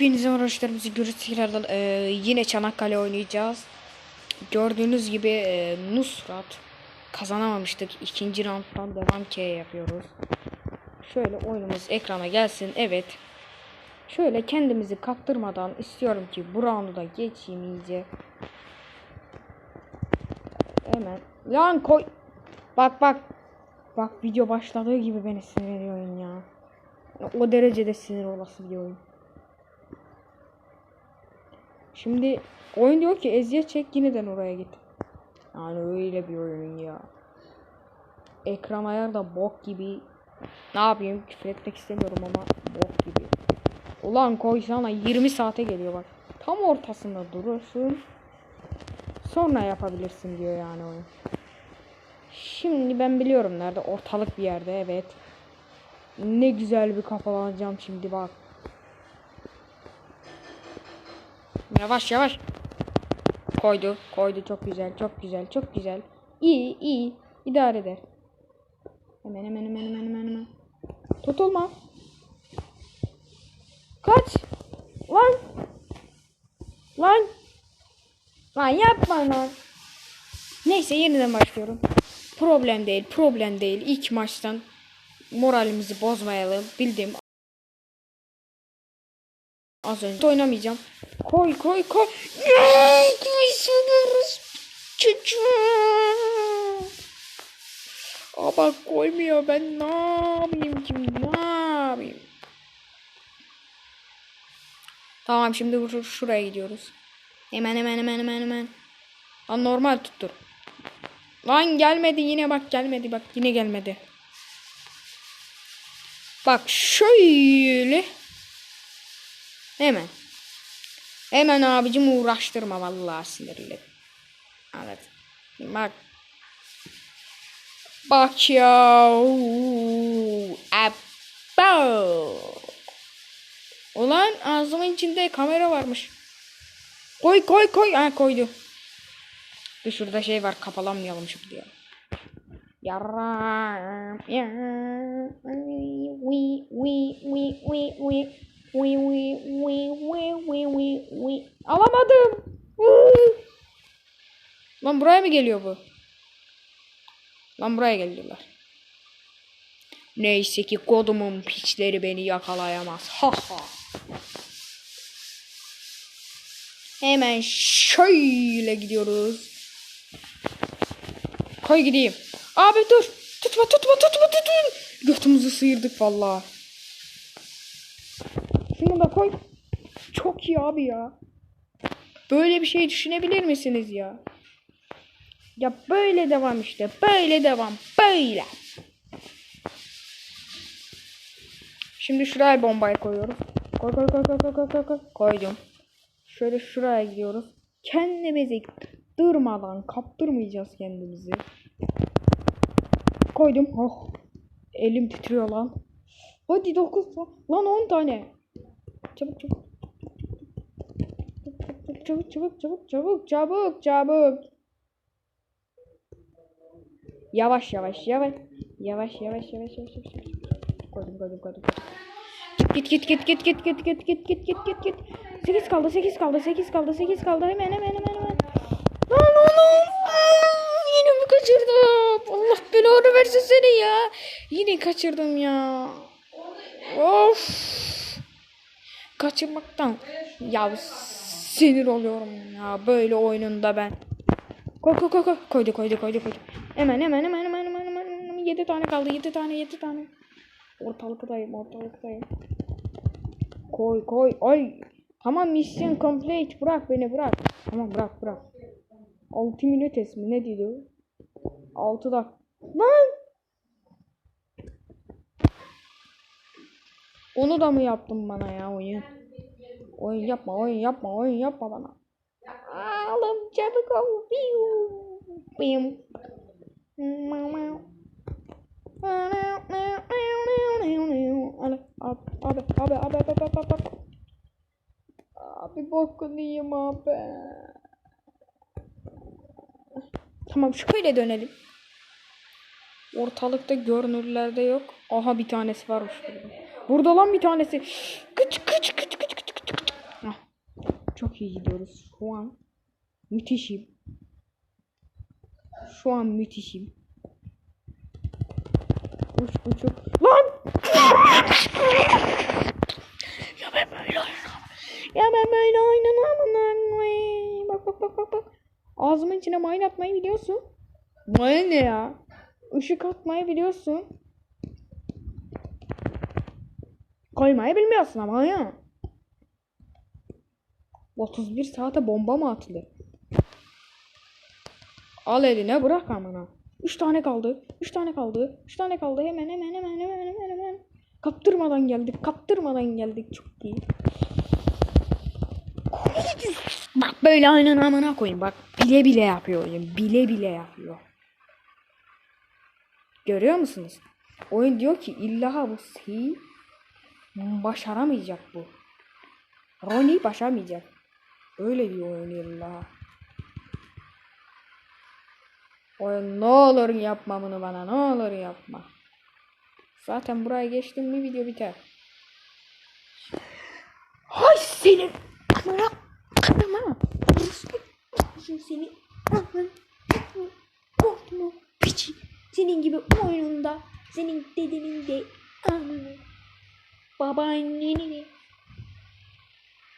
Hepinize arkadaşlarımızı görüş tekrardan e, yine Çanakkale oynayacağız. Gördüğünüz gibi e, Nusrat kazanamamıştık. İkinci rounddan devam K yapıyoruz. Şöyle oyunumuz ekrana gelsin. Evet. Şöyle kendimizi kaptırmadan istiyorum ki bu roundu da geçeyim iyice. Hemen. Lan koy. Bak bak. Bak video başladığı gibi beni sinir ediyor oyun ya. O derecede sinir olası bir oyun. Şimdi oyun diyor ki eziyet çek yeniden oraya git. Yani öyle bir oyun ya. Ekran ayar da bok gibi. Ne yapayım küfür etmek istemiyorum ama bok gibi. Ulan koysana 20 saate geliyor bak. Tam ortasında durursun. Sonra yapabilirsin diyor yani oyun. Şimdi ben biliyorum nerede ortalık bir yerde evet. Ne güzel bir kafalanacağım şimdi bak. Yavaş yavaş. Koydu. Koydu çok güzel. Çok güzel. Çok güzel. İyi iyi. idare eder. Hemen hemen hemen hemen hemen hemen. Tutulma. Kaç. Lan. Lan. Lan yapma lan. Neyse yeniden başlıyorum. Problem değil. Problem değil. İlk maçtan moralimizi bozmayalım. Bildiğim Az önce oynamayacağım. Koy koy koy. Koysunuz. Çocuğum. Bak koymuyor. Ben ne yapayım şimdi? Ne yapayım? Tamam şimdi şur- şuraya gidiyoruz. Hemen hemen hemen hemen hemen. Lan normal tuttur. Lan gelmedi yine bak gelmedi bak yine gelmedi. Bak şöyle. Hemen. Hemen abicim uğraştırma vallahi sinirli. Evet. Bak. Bak ya. Abo. Ulan ağzımın içinde kamera varmış. Koy koy koy. Ha koydu. Bir şurada şey var kapalanmayalım şimdi ya. Yaram. Ya. Wi wi wi wi wi. Wi wi Woo. Lan buraya mı geliyor bu? Lan buraya geliyorlar. Neyse ki kodumun piçleri beni yakalayamaz. Ha ha. Hemen şöyle gidiyoruz. Koy gideyim. Abi dur. Tutma tutma tutma tutma. Götümüzü sıyırdık vallahi. Şunu da koy. Çok iyi abi ya. Böyle bir şey düşünebilir misiniz ya? Ya böyle devam işte. Böyle devam. Böyle. Şimdi şuraya bombayı koyuyoruz. Koy koy koy koy koy koy koy koy. Koydum. Şöyle şuraya gidiyoruz. Kendimizi durmadan kaptırmayacağız kendimizi. Koydum. Oh. Elim titriyor lan. Hadi 9 lan 10 tane. Çabuk çabuk. Çabuk çabuk çabuk çabuk çabuk çabuk. Yavaş yavaş yavaş. Yavaş yavaş yavaş yavaş yavaş. Koydum koydum koydum. Git git git git git git git git git git git git. 8 kaldı 8 kaldı 8 kaldı 8 kaldı hemen hemen hemen hemen. Lan oğlum. Yine mi kaçırdım? Allah belanı versin seni ya. Yine kaçırdım ya. Of. Kaçırmaktan ya sinir oluyorum ya böyle oyununda ben. Koy koy koy koy. Koydu koydu koydu koydu. Hemen hemen hemen hemen hemen hemen. hemen. 7 tane kaldı 7 tane 7 tane. Ortalıktayım ortalıktayım. Koy koy ay. Tamam mission complete bırak beni bırak. Tamam bırak bırak. 6 minutes mi ne diyor? 6 dakika. Lan! Onu da mı yaptın bana ya oyun? Oyun yapma, oyun yapma, oyun yapma bana. Alım çabuk ol. Piu. Abi, abi, abi, abi, abi, abi, abi, abi. Bokunu yiyeyim abi. Tamam şöyle dönelim. Ortalıkta görünürlerde yok. Aha bir tanesi varmış burada. Burada lan bir tanesi. Kıç. Çok iyi gidiyoruz. Şu an müthişim. Şu an müthişim. Uç uçuk. Lan! ya ben böyle oynamam. Ya ben böyle oynamam. Bak bak bak bak bak. Ağzımın içine mayın atmayı biliyorsun. Mayın ne ya? Işık atmayı biliyorsun. Koymayı bilmiyorsun ama ya. 31 saate bomba mı atılır? Al eline bırak amına. 3 tane kaldı. 3 tane kaldı. 3 tane kaldı. Hemen hemen hemen hemen hemen hemen. Kaptırmadan geldik. Kaptırmadan geldik. Çok iyi. Bak böyle aynen amına koyayım. Bak bile bile yapıyor oyun. Bile bile yapıyor. Görüyor musunuz? Oyun diyor ki illa bu şeyi başaramayacak bu. Ronnie başaramayacak. Öyle diyor oyun illa. Oyun ne olur yapma bunu bana ne olur yapma. Zaten buraya geçtim mi video biter. Hay senin amına. Orospu seni. Korkma piçi. Senin gibi oyununda senin dedenin de amına. Babaanneni de